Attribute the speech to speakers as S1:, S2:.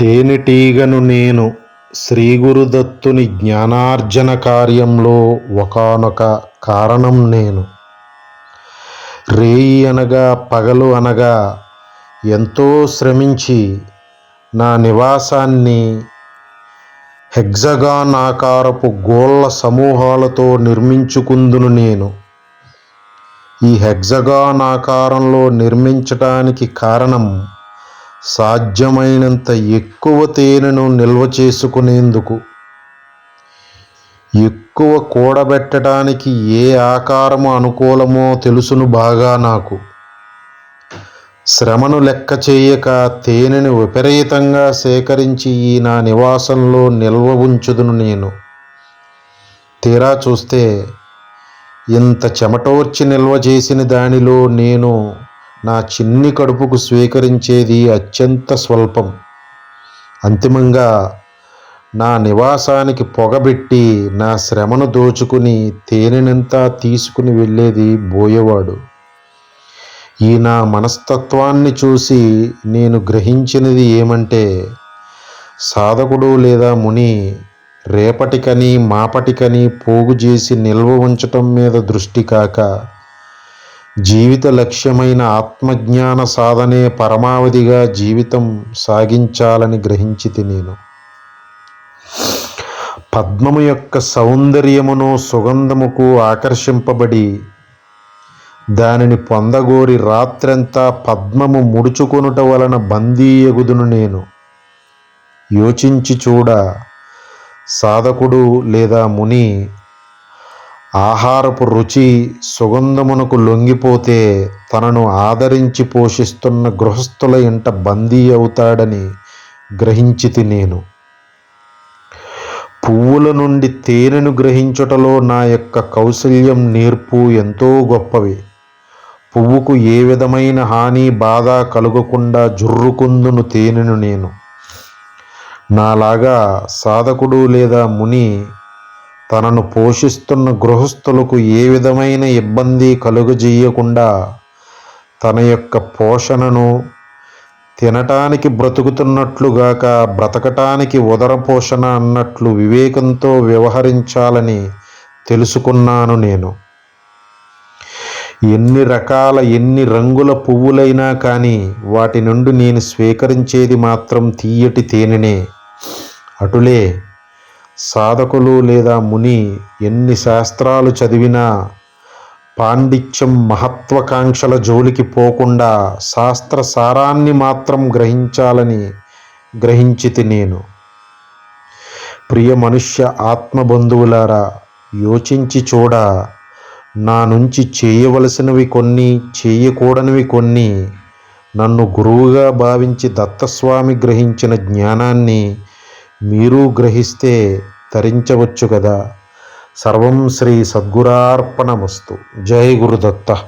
S1: తేనెటీగను నేను శ్రీగురుదత్తుని జ్ఞానార్జన కార్యంలో ఒకానొక కారణం నేను. రేయి అనగా పగలు అనగా ఎంతో శ్రమించి నా నివాసాన్ని హెగ్జగాన్ ఆకారపు గోళ్ళ సమూహాలతో నిర్మించుకుందును నేను. ఈ హెగ్జగాన్ ఆకారంలో నిర్మించటానికి కారణం సాధ్యమైనంత ఎక్కువ తేనెను నిల్వ చేసుకునేందుకు ఎక్కువ కూడబెట్టడానికి ఏ ఆకారము అనుకూలమో తెలుసును బాగా నాకు. శ్రమను లెక్క చేయక తేనెను విపరీతంగా సేకరించి ఈ నా నివాసంలో నిల్వ ఉంచుదును నేను. తీరా చూస్తే ఇంత చెమటోర్చి నిల్వ చేసిన దానిలో నేను నా చిన్ని కడుపుకు స్వీకరించేది అత్యంత స్వల్పం. అంతిమంగా నా నివాసానికి పొగబెట్టి నా శ్రమను దోచుకుని తేనెనంతా తీసుకుని వెళ్ళేది బోయేవాడు. ఈ నా మనస్తత్వాన్ని చూసి నేను గ్రహించినది ఏమంటే సాధకుడు లేదా ముని రేపటికని మాపటికని పోగు చేసి నిల్వ ఉంచటం మీద దృష్టి కాక జీవిత లక్ష్యమైన ఆత్మజ్ఞాన సాధనే పరమావధిగా జీవితం సాగించాలని గ్రహించితి నేను. పద్మము యొక్క సౌందర్యమును సుగంధముకు ఆకర్షింపబడి దానిని పొందగోరి రాత్రంతా పద్మము ముడుచుకొనుట వలన బందీయగుదును నేను. యోచించి చూడ సాధకుడు లేదా ముని ఆహారపు రుచి సుగంధమునకు లొంగిపోతే తనను ఆదరించి పోషిస్తున్న గృహస్థుల ఇంట బందీ అవుతాడని గ్రహించితి నేను. పువ్వుల నుండి తేనెను గ్రహించుటలో నా యొక్క కౌశల్యం నేర్పు ఎంతో గొప్పవి. పువ్వుకు ఏ విధమైన హాని బాధ కలుగకుండా జుర్రుకుందును తేనెను నేను. నాలాగా సాధకుడు లేదా ముని తనను పోషిస్తున్న గృహస్థులకు ఏ విధమైన ఇబ్బంది కలుగజేయకుండా తన యొక్క పోషణను తినటానికి బ్రతుకుతున్నట్లుగాక బ్రతకటానికి ఉదర పోషణ అన్నట్లు వివేకంతో వ్యవహరించాలని తెలుసుకున్నాను నేను. ఎన్ని రకాల ఎన్ని రంగుల పువ్వులైనా కానీ వాటి నుండి నేను స్వీకరించేది మాత్రం తీయటి తేనెనే. అటులే సాధకులు లేదా ముని ఎన్ని శాస్త్రాలు చదివినా పాండిత్యం మహత్వాకాంక్షల జోలికి పోకుండా శాస్త్ర సారాన్ని మాత్రం గ్రహించాలని గ్రహించితి నేను. ప్రియ మనుష్య ఆత్మబంధువులారా యోచించి చూడ నా నుంచి చేయవలసినవి కొన్ని చేయకూడనివి కొన్ని నన్ను గురువుగా భావించి దత్తస్వామి గ్రహించిన జ్ఞానాన్ని మీరు గ్రహిస్తే తరించవచ్చు కదా. సర్వం శ్రీ సద్గురార్పణమస్తు. జై గురుదత్త.